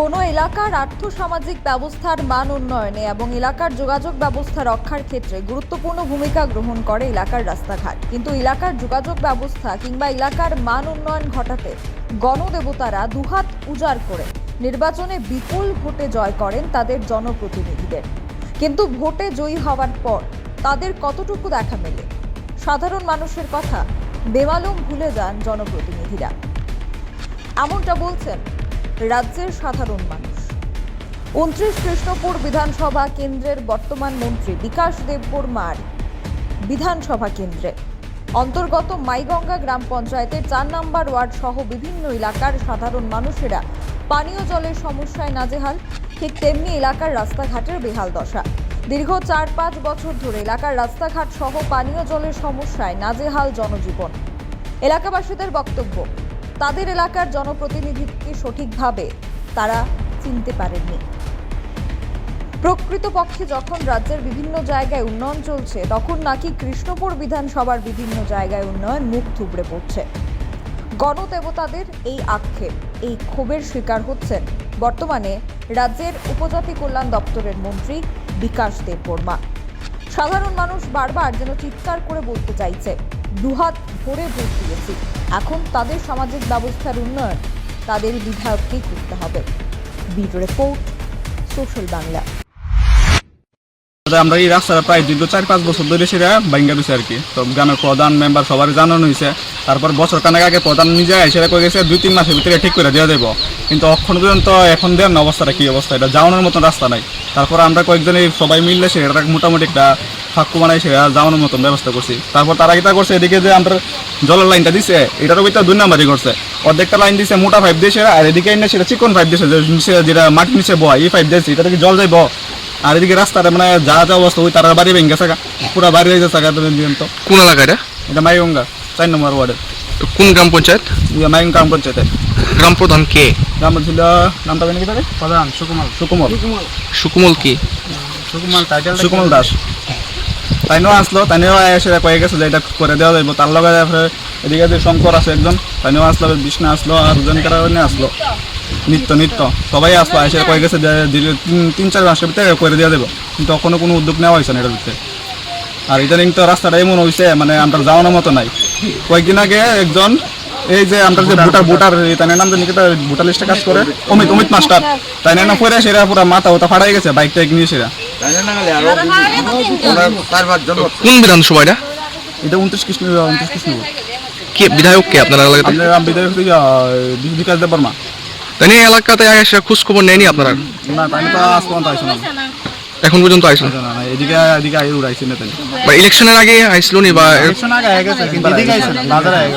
কোনো এলাকার আর্থসামাজিক ব্যবস্থার মান উন্নয়নে এবং এলাকার যোগাযোগ ব্যবস্থা রক্ষার ক্ষেত্রে গুরুত্বপূর্ণ ভূমিকা গ্রহণ করে এলাকার রাস্তাঘাট। কিন্তু এলাকার যোগাযোগ ব্যবস্থা কিংবা এলাকার মান উন্নয়ন ঘটাতে গণদেবতারা দুহাত উজাড় করে নির্বাচনে বিপুল ভোটে জয় করেন তাদের জনপ্রতিনিধিদের। কিন্তু ভোটে জয়ী হওয়ার পর তাদের কতটুকু দেখা মেলে? সাধারণ মানুষের কথা, বেমালুম ভুলে যান জনপ্রতিনিধিরা। এমনটা বলছেন রাজ্যের সাধারণ মানুষ। উনত্রিশ কৃষ্ণপুর বিধানসভা কেন্দ্রের বর্তমান মন্ত্রী বিকাশ দেববর্মার বিধানসভা কেন্দ্রে। অন্তর্গত মাইগঙ্গা গ্রাম পঞ্চায়েতের চার নম্বর ওয়ার্ড সহ বিভিন্ন এলাকার সাধারণ মানুষেরা পানীয় জলের সমস্যায় নাজেহাল, ঠিক তেমনি এলাকার রাস্তাঘাটের বেহাল দশা। দীর্ঘ চার পাঁচ বছর ধরে এলাকার রাস্তাঘাট সহ পানীয় জলের সমস্যায় নাজেহাল জনজীবন। এলাকাবাসীদের বক্তব্য তাদের এলাকার জনপ্রতিনিধিকে সঠিকভাবে তারা চিনতে পারেননি। প্রকৃতপক্ষে যখন রাজ্যের বিভিন্ন জায়গায় উন্নয়ন চলছে, তখন নাকি কৃষ্ণপুর বিধানসভার বিভিন্ন জায়গায় উন্নয়ন মুখ থুবড়ে পড়ছে। গণদেবতাদের এই আক্ষেপ, এই ক্ষোভের শিকার হচ্ছেন বর্তমানে রাজ্যের উপজাতি কল্যাণ দপ্তরের মন্ত্রী বিকাশ দেববর্মা। সাধারণ মানুষ বারবার যেন চিৎকার করে বলতে চাইছে দুহাত ভরে ভোট দিয়েছি। এখন তাদের সামাজিক ব্যবস্থার উন্নয়ন, তাদের বিধায়ককেই করতে হবে। Report, social Bangla. আমরা এই রাস্তাটা প্রায় দীর্ঘ চার পাঁচ বছর ধরে সেটা বাইঙ্গা দিছে আর কি। তো গ্রামের প্রধান মেম্বার সবার জানানো হয়েছে। তারপর বছর কানেক আগে প্রধান নিজে সেটা করে গেছে দুই তিন মাসের ভিতরে ঠিক করে দেওয়া দেবো কিন্তু অক্ষণ পর্যন্ত এখন দেন অবস্থাটা কি অবস্থা, এটা যাওয়ানোর মতন রাস্তা নাই। তারপর আমরা কয়েকজনে সবাই মিললে সেটা মোটামুটি একটা ফাঁকু বানাই সেটা যাওয়ানোর মতন ব্যবস্থা করছি। তারপর তারা এটা করছে এদিকে যে আমরা জলের লাইনটা দিছে এটারও ভিতরে দুই নাম্বারই করছে। অর্ধেকটা লাইন দিছে মোটা পাইপ দিয়েছে আর এদিকে এনে সেটা চিকন পাইপ দিয়েছে নিচে যেটা মাটির নিচে বয় এই পাইপ দিয়েছে এটা থেকে জল যাইব? আর এদিকে রাস্তাটা মানে যা যা অবস্থা ওই তারা বাড়ি ভেঙে গেছে পুরো বাড়ি হয়ে গেছে তুমি দিন তো। কোন এলাকা এটা? এটা মাইগঙ্গা চার নম্বর ওয়ার্ডের। কোন গ্রাম পঞ্চায়েত? মাইগঙ্গা গ্রাম পঞ্চায়েতের। গ্রাম প্রধান কে? গ্রাম ছিল নামটা জানি কি প্রধান সুকুমার। সুকুমার। সুকুমল কি? সুকুমার টাইটেল সুকুমার দাস। তাই নিয়েও আসলো তাই নিয়েও এসে কয়ে গেছে যে এটা করে দেওয়া যাইব। তার লগে তারপরে এদিকে যে শঙ্কর আছে একজন তাই আসলো, বিষ্ণু আসলো, আর জন কারণে আসলো। নিত্য নিত্য, সবাই আসলো, এসে কয়ে গেছে যে তিন- চার মাসের ভিতরে করে দেওয়া দেবো কিন্তু এখনও কোনো উদ্যোগ নেওয়া হয়েছে না এটার ভিতরে। আর ইদানিং তো রাস্তাটা এমন হয়েছে মানে আমরা যাওয়ানোর মতো নাই। কয়েকদিন আগে একজন, এই যে আমরা যে ভোটার ভোটার তাই নাম কি ভোটার লিস্টে কাজ করে। অমিত অমিত মাস্টার। তাই না পরে সেরা পুরো মাথা ওটা ফাড়াই গেছে, বাইক টাইক নিয়ে সেরা। কোন বিধানসভা এটা এটা উনত্রিশ কৃষ্ণ উনত্রিশ কৃষ্ণ। কে বিধায়ক কে আপনার এলাকাতে? বিধায়ক বিকাশ দেব বর্মা। তাই এলাকাতে এসে খোঁজ খবর নেয়নি আপনারা? না তাই তো আজ পর্যন্ত আইসো না। এখন পর্যন্ত আইসেন না, এদিকে এদিকে আই উড়াইছে না তাই বা ইলেকশনের আগে আইসলো নি বা ইলেকশন আগে গেছে কিন্তু এদিকে আইছে না বাজারে আগে